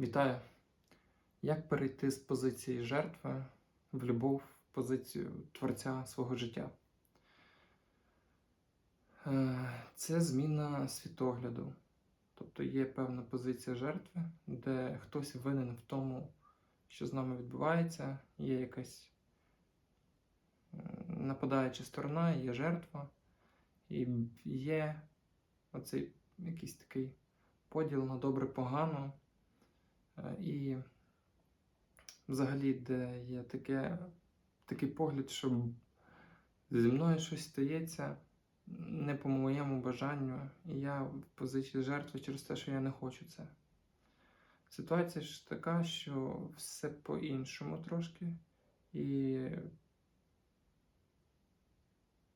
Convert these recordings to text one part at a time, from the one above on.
Вітаю! Як перейти з позиції жертви в любов, в позицію творця свого життя? Е, Це зміна світогляду. Тобто є певна позиція жертви, де хтось винен в тому, що з нами відбувається, є якась е, нападаюча сторона, є жертва, і є оцей якийсь такий поділ на добре-погано. Е, І взагалі, де є таке, такий погляд, що зі мною щось стається не по моєму бажанню, і я в позиції жертви через те, що я не хочу це. Ситуація ж така, що все по-іншому трошки, і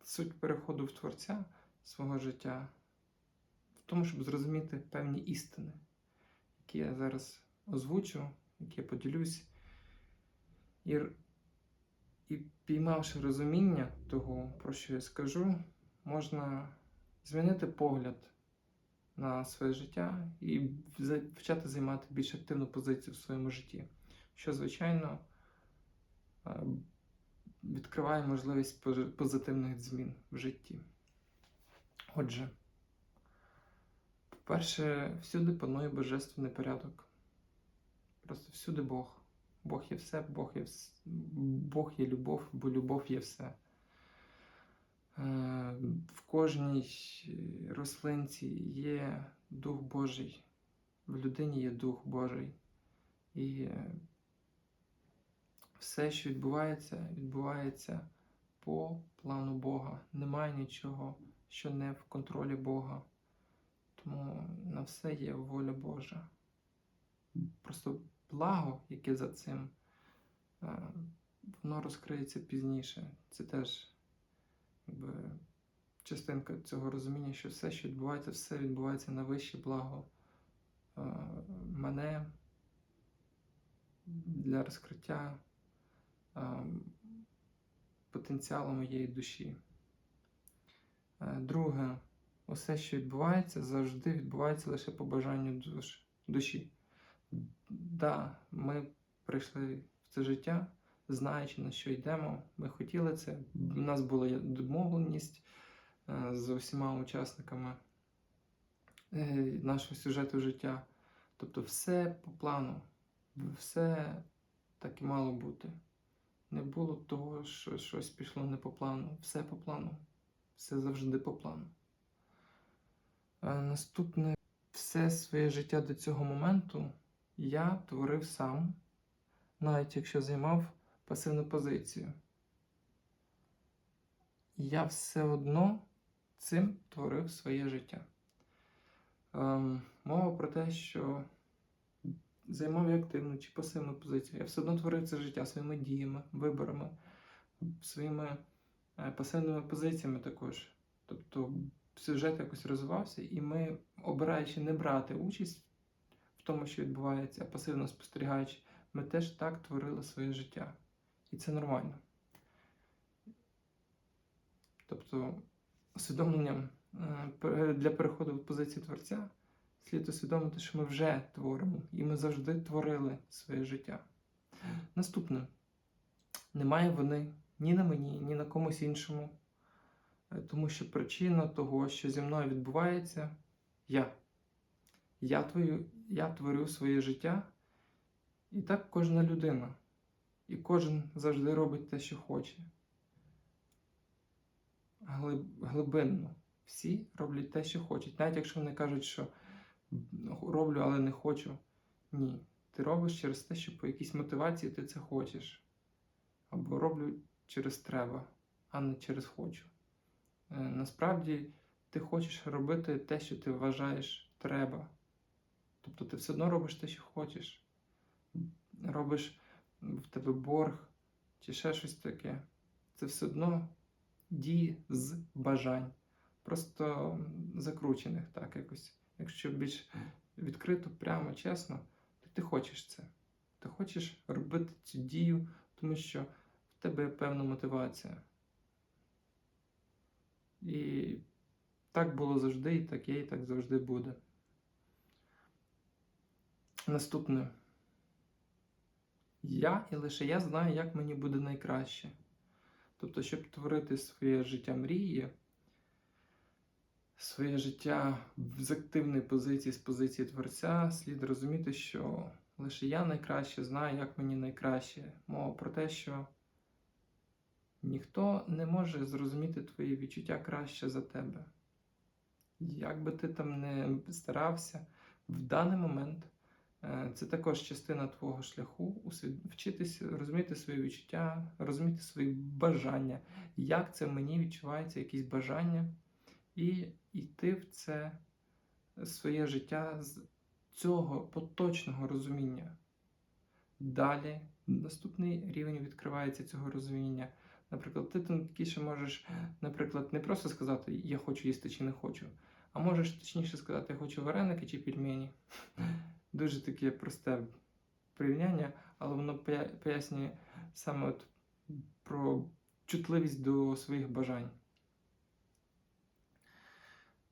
суть переходу в творця свого життя в тому, щоб зрозуміти певні істини, які я зараз озвучу, які я поділюсь, і, і піймавши розуміння того, про що я скажу, можна змінити погляд на своє життя і почати займати більш активну позицію в своєму житті, що, звичайно, е, відкриває можливість пози- позитивних змін в житті. Отже, по-перше, всюди панує божественний порядок. Просто всюди Бог. Бог є все, Бог є, вс... Бог є любов, бо любов є все. Е, В кожній рослинці є Дух Божий, в людині є Дух Божий. І все, що відбувається, відбувається по плану Бога. Немає нічого, що не в контролі Бога. Тому на все є воля Божа. Просто благо, яке за цим, е, воно розкриється пізніше. Це теж якби, частинка цього розуміння, що все, що відбувається, все відбувається на вище благо е, мене для розкриття е, потенціалу моєї душі. Друге, усе, що відбувається, завжди відбувається лише по бажанню душ, душі. Да, ми прийшли в це життя, знаючи, на що йдемо. Ми хотіли це. У нас була домовленість е, з усіма учасниками е, нашого сюжету життя. Тобто, все по плану, все так і мало бути. Не було того, що щось пішло не по плану. Все по плану. Все завжди по плану. Е, Наступне все своє життя до цього моменту я творив сам, навіть якщо займав пасивну позицію. Я все одно цим творив своє життя. Ем, мова про те, що займав я активну чи пасивну позицію. Я все одно творив це життя своїми діями, виборами, своїми е, пасивними позиціями також. Тобто сюжет якось розвивався, і ми, обираючи не брати участь в тому, що відбувається, пасивно спостерігаючи, ми теж так творили своє життя. І це нормально. Тобто, усвідомленням е, для переходу в позицію творця слід усвідомити, що ми вже творимо, і ми завжди творили своє життя. Наступне. Немає вини ні на мені, ні на комусь іншому. Е, Тому що причина того, що зі мною відбувається, я. Я, твою, я творю своє життя, і так кожна людина. І кожен завжди робить те, що хоче. Глибинно. Всі роблять те, що хочуть. Навіть якщо вони кажуть, що роблю, але не хочу. Ні. Ти робиш через те, що по якійсь мотивації ти це хочеш. Або роблю через треба, а не через хочу. Е, Насправді ти хочеш робити те, що ти вважаєш треба. Тобто ти все одно робиш те, що хочеш. Робиш в тебе борг чи ще щось таке. Це все одно дії з бажань. Просто закручених так якось. Якщо більш відкрито, прямо, чесно, то ти хочеш це. Ти хочеш робити цю дію, тому що в тебе є певна мотивація. І так було завжди, і так є, і так завжди буде. Наступне. Я і лише я знаю, як мені буде найкраще. Тобто, щоб творити своє життя мрії, своє життя з активної позиції, з позиції творця, слід розуміти, що лише я найкраще знаю, як мені найкраще. Мова про те, що ніхто не може зрозуміти твої відчуття краще за тебе. Як би ти там не старався, в даний момент це також частина твого шляху вчитися розуміти свої відчуття, розуміти свої бажання, як це мені відчуваються якісь бажання, і йти в це своє життя з цього поточного розуміння. Далі наступний рівень відкривається цього розуміння. Наприклад, ти там такіше можеш, наприклад, не просто сказати Я хочу їсти чи не хочу, а можеш точніше сказати Я хочу вареники чи пельмені. Дуже таке просте порівняння, але воно пояснює саме от про чутливість до своїх бажань.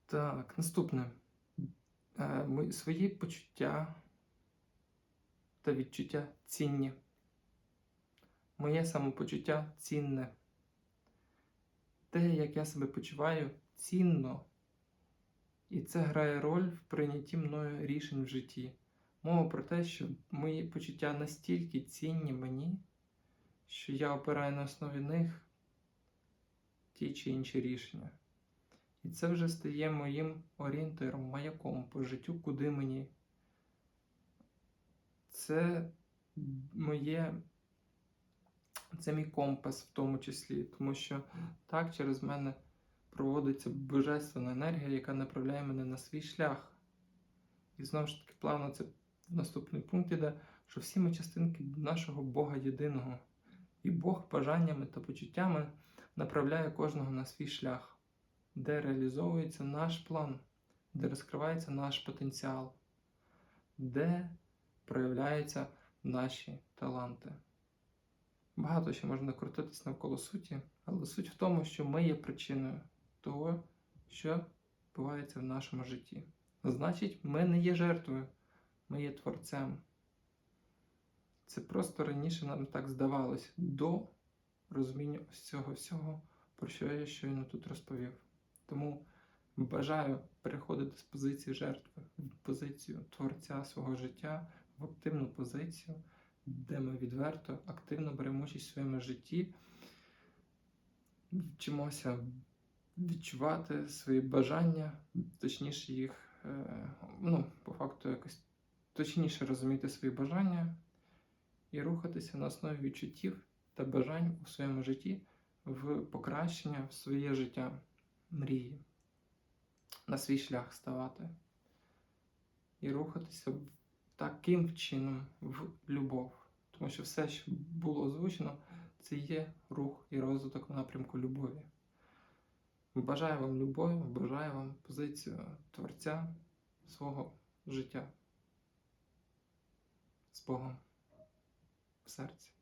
Так, наступне. Е, ми- Свої почуття та відчуття цінні. Моє самопочуття цінне. Те, як я себе почуваю, цінно. І це грає роль в прийнятті мною рішень в житті. Мова про те, що мої почуття настільки цінні мені, що я опираю на основі них ті чи інші рішення. І це вже стає моїм орієнтиром, маяком по життю, куди мені. Це моє, це мій компас в тому числі, тому що так через мене проводиться божественна енергія, яка направляє мене на свій шлях. І знову ж таки, плавно це наступний пункт іде, що всі ми частинки нашого Бога єдиного. І Бог бажаннями та почуттями направляє кожного на свій шлях, де реалізовується наш план, де розкривається наш потенціал, де проявляються наші таланти. Багато ще можна крутитись навколо суті, але суть в тому, що ми є причиною того, що відбувається в нашому житті. Значить, ми не є жертвою, ми є творцем. Це просто раніше нам так здавалось до розуміння ось цього всього, про що я щойно тут розповів. Тому бажаю переходити з позиції жертви в позицію творця свого життя, в активну позицію, де ми відверто, активно беремо участь в своєму житті, вчимося відчувати свої бажання, точніше їх, е, ну, по факту, якось точніше розуміти свої бажання і рухатися на основі відчуттів та бажань у своєму житті в покращення в своє життя, мрії, на свій шлях ставати і рухатися таким чином в любов. Тому що все, що було озвучено, це є рух і розвиток в напрямку любові. Бажаю вам любові, бажаю вам позицію творця свого життя Богом в серці.